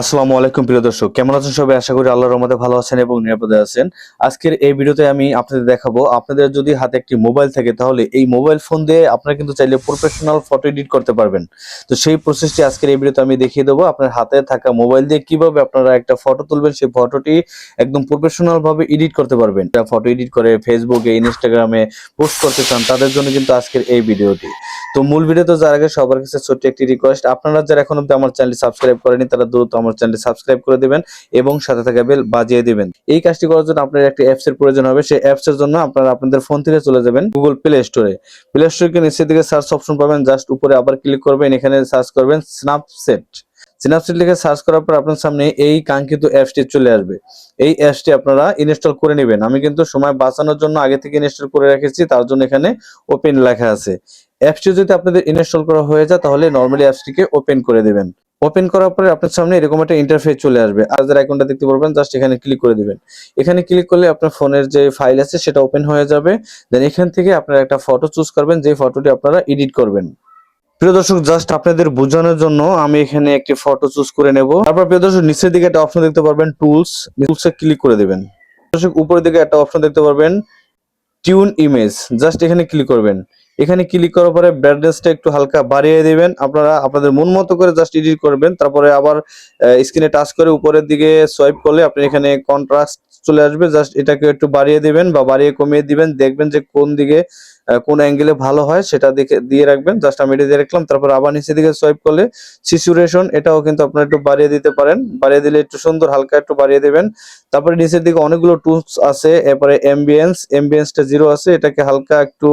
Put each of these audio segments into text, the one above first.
আসসালামু আলাইকুম, প্রিয় দর্শক। কেমন আছেন সবাই? আশা করি আল্লাহর রহমতে ভালো আছেন এবং নিরাপদে আছেন। আজকের এই ভিডিওতে আমি আপনাদের দেখাবো, আপনাদের যদি হাতে একটি মোবাইল থাকে, তাহলে এই মোবাইল ফোন দিয়ে আপনারা কিন্তু চাইলে প্রফেশনাল ফটো এডিট করতে পারবেন। তো সেই প্রসেসটি আজকের এই ভিডিওতে আমি দেখিয়ে দেবো, আপনার হাতে থাকা মোবাইল দিয়ে কীভাবে আপনারা একটা ফটো তুলবেন, সেই ফটোটি একদম প্রফেশনাল ভাবে এডিট করতে পারবেন। ফটো এডিট করে ফেসবুকে ইনস্টাগ্রামে পোস্ট করতে চান, তাদের জন্য কিন্তু আজকের এই ভিডিওটি। তো মূল ভিডিওতে যার আগে সবার কাছে ছোট্ট একটি রিকোয়েস্ট আপনারা যারা এখন অব্দি আমার চ্যানেল সাবস্ক্রাইব করেনি তারা দ্রুত আমার চ্যানেল সাবস্ক্রাইব করে দিবেন এবং সাথে থাকা বেল বাজিয়ে দিবেন। এই কাজটি করার জন্য আপনার একটি অ্যাপস এর প্রয়োজন হবে। সেই অ্যাপস এর জন্য আপনারা আপনাদের ফোন থেকে চলে যাবেন গুগল প্লে স্টোরে প্লে স্টোরে নিচের দিকে সার্চ অপশন পাবেন। জাস্ট উপরে আবার ক্লিক করবেন। এখানে সার্চ করবেন স্ন্যাপসেট স্ন্যাপসেট লিখে সার্চ করার পর আপনার সামনে এই কাঙ্ক্ষিত অ্যাপসটি চলে আসবে। এই অ্যাপসটি আপনারা ইনস্টল করে নেবেন। আমি কিন্তু সময় বাঁচানোর জন্য আগে থেকে ইনস্টল করে রেখেছি। তার জন্য এখানে ওপেন লেখা আছে। অ্যাপসটি যদি আপনাদের ইনস্টল করা হয়ে যায়, তাহলে নর্মালি অ্যাপসটিকে ওপেন করে দেবেন। ওপেন করার পরে আপনার সামনে এরকম একটা ইন্টারফেস চলে আসবে। আর যারা আইকনটা দেখতে পারবেন জাস্ট এখানে ক্লিক করে দিবেন। এখানে ক্লিক করলে আপনার ফোনের যে ফাইল আছে, সেটা ওপেন হয়ে যাবে। দেন এখান থেকে আপনারা একটা ফটো চুজ করবেন যে ফটোটি আপনারা এডিট করবেন। প্রিয় দর্শক জাস্ট আপনাদের বোঝানোর জন্য আমি এখানে একটি ফটো চুজ করে নেব। তারপর প্রিয় দর্শক, নিচের দিকে একটা অপশন দেখতে পারবেন টুলস টুলসে ক্লিক করে দেবেন। দর্শক, উপরের দিকে একটা অপশন দেখতে পারবেন টিউন ইমেজ জাস্ট এখানে ক্লিক করবেন। এখানে ক্লিক করার পরে ব্রাইটনেসটা একটু হালকা বাড়িয়ে দিবেন। আপনারা আপনাদের মন মতো করে জাস্ট এডিট করবেন। তারপরে আবার স্ক্রিনে টাচ করে উপরের দিকে সোয়াইপ করলে আপনি এখানে কন্ট্রাস্ট চলে আসবে। জাস্ট এটাকে একটু বাড়িয়ে দিবেন বা বাড়িয়ে কমিয়ে দিবেন। দেখবেন যে কোন দিকে কোন অ্যাঙ্গেলে ভালো হয় সেটা দেখে, দিয়ে রাখবেন। জাস্ট আমি এটা দিয়ে রাখলাম। তারপর আবার নিচের দিকে সোয়াইপ করলে সিচুয়েশন এটাও কিন্তু আপনারা একটু বাড়িয়ে দিতে পারেন। বাড়িয়ে দিলে একটু সুন্দর, হালকা একটু বাড়িয়ে দেবেন। তারপরে নিচের দিকে অনেকগুলো টুলস আছে। এরপরে এমবিয়েন্স এমবিয়েন্সটা জিরো আছে। এটাকে হালকা একটু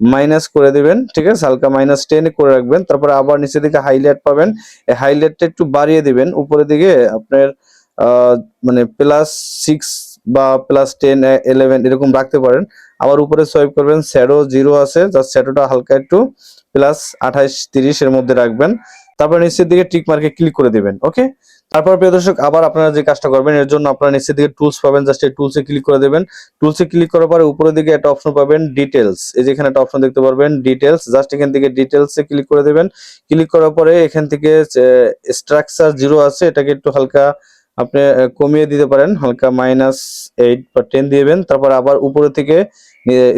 মাইনাস করে দিবেন, ঠিক আছে? হালকা মাইনাস টেন করে রাখবেন, তারপরে আবার নিচের দিকে হাইলাইট পাবেন। এই হাইলাইটটা একটু বাড়িয়ে দিবেন, উপরের দিকে আপনার মানে প্লাস সিক্স বা প্লাস টেন ইলেভেন এরকম রাখতে পারেন। আবার উপরে সোয়াইপ করবেন শ্যাডো জিরো আছে জাস্ট শ্যাডোটা হালকা একটু প্লাস আঠাইশ তিরিশ এর মধ্যে রাখবেন। তারপর নিচের দিকে টিক মার্কে ক্লিক করে দিবেন ওকে তারপর প্রিয় দর্শক, আবার আপনারা যে কাজটা করবেন, এর জন্য আপনারা নিচের দিকে টুলস পাবেন জাস্ট এই টুলসে ক্লিক করে দেবেন। টুলসে ক্লিক করার পরে উপরের দিকে একটা অপশন পাবেন ডিটেলস এই যে এখানে একটা অপশন দেখতে পারবেন ডিটেলস জাস্ট এখান থেকে ডিটেলসে ক্লিক করে দেবেন। ক্লিক করার পরে এখান থেকে স্ট্রাকচার জিরো আছে, এটাকে একটু হালকা আপনি কমিয়ে দিতে পারেন। হালকা মাইনাস এইট বা টেন দিবেন। তারপর আবার উপরে থেকে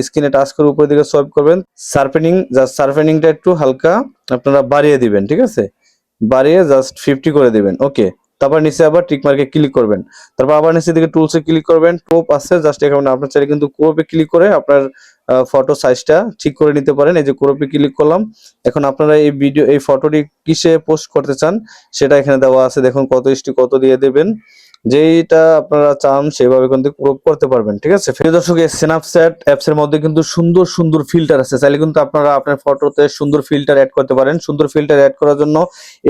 স্ক্রিনে টাচ করে উপরের দিকে সোয়াইপ করবেন। সার্ফেনিং জাস্ট সার্ফেনিংটা একটু হালকা আপনারা বাড়িয়ে দিবেন, ঠিক আছে? বাড়িয়ে জাস্ট ফিফটি করে দিবেন। ওকে তারপর নিচে আবার টিক মার্কে ক্লিক করবেন। তারপর আবার নিচে দিকে এ ক্লিক করবেন। ক্রোপ আছে জাস্ট এখানে আপনার চাইলে কিন্তু ক্রোপে ক্লিক করে আপনার ফটো সাইজটা ঠিক করে নিতে পারেন। এই যে ক্রোপে ক্লিক করলাম। এখন আপনারা এই ভিডিও এই ফটোটি কিসে পোস্ট করতে চান, সেটা এখানে দেওয়া আছে। দেখুন কত ইস্টি কত দিয়ে দেবেন। যেইটা আপনারা চান সেভাবে কিন্তু ক্রপ করতে পারবেন, ঠিক আছে? প্রিয় দর্শক, এই স্ন্যাপচ্যাট অ্যাপস এর মধ্যে কিন্তু সুন্দর সুন্দর ফিল্টার আছে। চাইলে কিন্তু আপনারা আপনার ফটোতে সুন্দর ফিল্টার অ্যাড করতে পারেন। সুন্দর ফিল্টার অ্যাড করার জন্য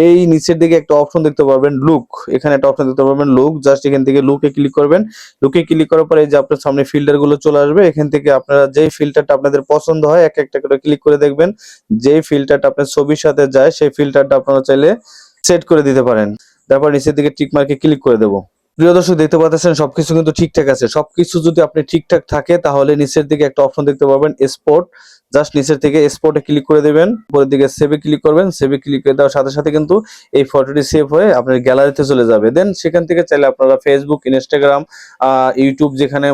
এই নিচের দিকে একটা অপশন দেখতে পারবেন লুক এখানে একটা অপশন দেখতে পারবেন লুক জাস্ট এখান থেকে লুকে ক্লিক করবেন। লুকে ক্লিক করার পরে যে আপনার সামনে ফিল্টারগুলো চলে আসবে, এখান থেকে আপনারা যেই ফিল্টারটা আপনাদের পছন্দ হয়, এক একটা করে ক্লিক করে দেখবেন। যেই ফিল্টারটা আপনার ছবির সাথে যায়, সেই ফিল্টারটা আপনারা চাইলে সেট করে দিতে পারেন। তারপর নিচের দিকে টিক মার্কে ক্লিক করে দেবো। প্রিয় দর্শক, দেখতে পাচ্ছেন সবকিছু কিন্তু ঠিকঠাক আছে। সবকিছু যদি আপনি ঠিকঠাক থাকে, তাহলে নিচের দিকে একটা অপশন দেখতে পাবেন স্পোর্ট জাস্ট নিচের থেকে স্পোর্টে ক্লিক করে দেবেন, উপরের দিকে সেভে ক্লিক করবেন সেভে ক্লিক করে দেওয়ার সাথে সাথে কিন্তু এই ফটোটি সেভ হয়ে আপনার গ্যালারিতে চলে যাবে। দেন সেখান থেকে চাইলে আপনারা ফেসবুক ইনস্টাগ্রাম ইউটিউব যেখানে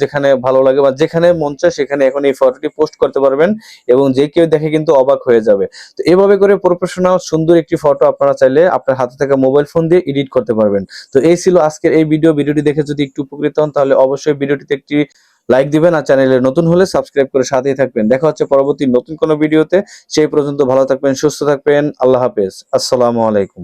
যেখানে ভালো লাগে বা যেখানে মন চায় সেখানে এখন এই ফটোটি পোস্ট করতে পারবেন এবং যে কেউ দেখে কিন্তু অবাক হয়ে যাবে। তো এভাবে করে প্রফেশনাল সুন্দর একটি ফটো আপনারা চাইলে আপনার হাতে থাকা মোবাইল ফোন দিয়ে এডিট করতে পারবেন। তো এই ছিল আজকের এই ভিডিও ভিডিওটি দেখে যদি একটু উপকৃত হন তাহলে অবশ্যই ভিডিওটিতে একটি লাইক দিবেন আর চ্যানেলে নতুন হলে সাবস্ক্রাইব করে সাথেই থাকবেন। দেখা হচ্ছে পরবর্তী নতুন কোনো ভিডিওতে সেই পর্যন্ত ভালো থাকবেন, সুস্থ থাকবেন। আল্লাহ হাফেজ। আসসালামু আলাইকুম।